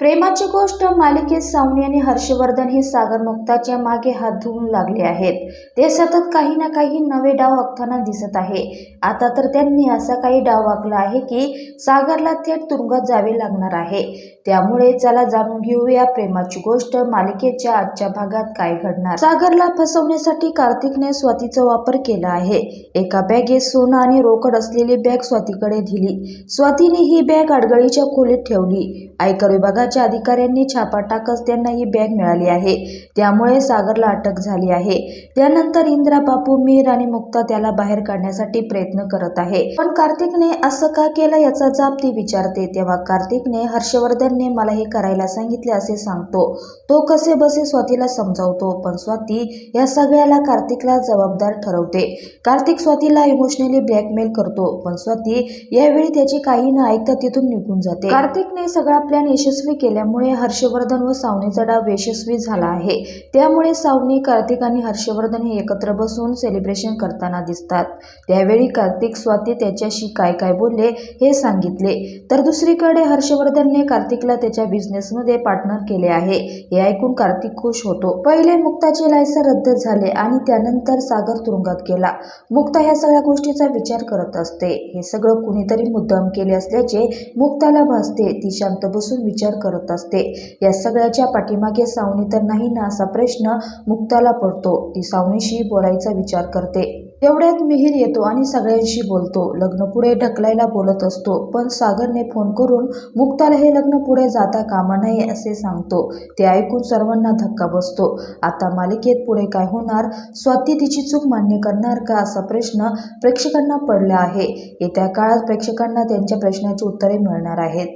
प्रेमाची गोष्ट मालिकेत सावनी आणि हर्षवर्धन हे सागर मुक्ताच्या मागे हात धुवून लागले आहेत. ते सतत काही ना काही नवे डाव आखताना दिसत आहे. आता तर त्यांनी असा काही डाव आखला आहे की सागरला थेट तुरुंगात जावे लागणार आहे. त्यामुळे चला जाणून घेऊया प्रेमाची गोष्ट मालिकेच्या आजच्या भागात काय घडणार. सागरला फसवण्यासाठी कार्तिकने स्वातीचा वापर केला आहे. एका बॅगेत सोनं आणि रोकड असलेली बॅग स्वातीकडे दिली. स्वातीने ही बॅग अडगळीच्या खोलीत ठेवली. आयकर विभागात विभागाच्या अधिकाऱ्यांनी छापा टाकत त्यांना ही बॅग मिळाली आहे. त्यामुळे सागरला अटक झाली आहे. त्यानंतर इंद्रा बापू मीर आणि मुक्ता त्याला बाहेर काढण्यासाठी प्रयत्न करत आहे. पण कार्तिकने असं का केलं याचा जाब ती विचारते. तेव्हा कार्तिकने हर्षवर्धनने मला हे करायला सांगितले असे सांगतो. तो कसे बसे स्वातीला समजावतो पण स्वाती या सगळ्याला कार्तिकला जबाबदार ठरवते. कार्तिक स्वातीला इमोशनली ब्लॅकमेल करतो पण स्वाती यावेळी त्याची काही न ऐकता तिथून निघून जाते. कार्तिकने सगळा प्लॅन यशस्वी केल्यामुळे हर्षवर्धन व सावनीचा डाव यशस्वी झाला आहे. त्यामुळे सावनी कार्तिक आणि हर्षवर्धन हे एकत्र बसून सेलिब्रेशन करताना दिसतात. त्यावेळी कार्तिक स्वाती त्याच्याशी काय काय बोलले हे सांगितले. तर दुसरीकडे हर्षवर्धनने कार्तिकला त्याच्या बिझनेसमध्ये पार्टनर केले आहे. हे ऐकून कार्तिक खुश होतो. पहिले मुक्ताचे लायसन रद्द झाले आणि त्यानंतर सागर तुरुंगात गेला. मुक्ता ह्या सगळ्या गोष्टीचा विचार करत असते. हे सगळं कुणीतरी मुद्दाम केले असल्याचे मुक्ताला भासते. ती शांत बसून विचार करत असते. या सगळ्याच्या पाठीमागे सावनी तर नाही ना असा प्रश्न मुक्ताला पडतो. ती सावनीशी बोलायचा विचार करते. तेवढ्यात मिहीर येतो आणि सगळ्यांशी बोलतो. लग्न पुढे ढकलायला बोलत असतो. पण सागरने फोन करून मुक्ताला हे लग्न पुढे जाता कामा नये असे सांगतो. ते ऐकून सर्वांना धक्का बसतो. आता मालिकेत पुढे काय होणार? स्वाती तिची चूक मान्य करणार का? असा प्रश्न प्रेक्षकांना पडला आहे. येत्या काळात प्रेक्षकांना त्यांच्या प्रश्नाची उत्तरे मिळणार आहेत.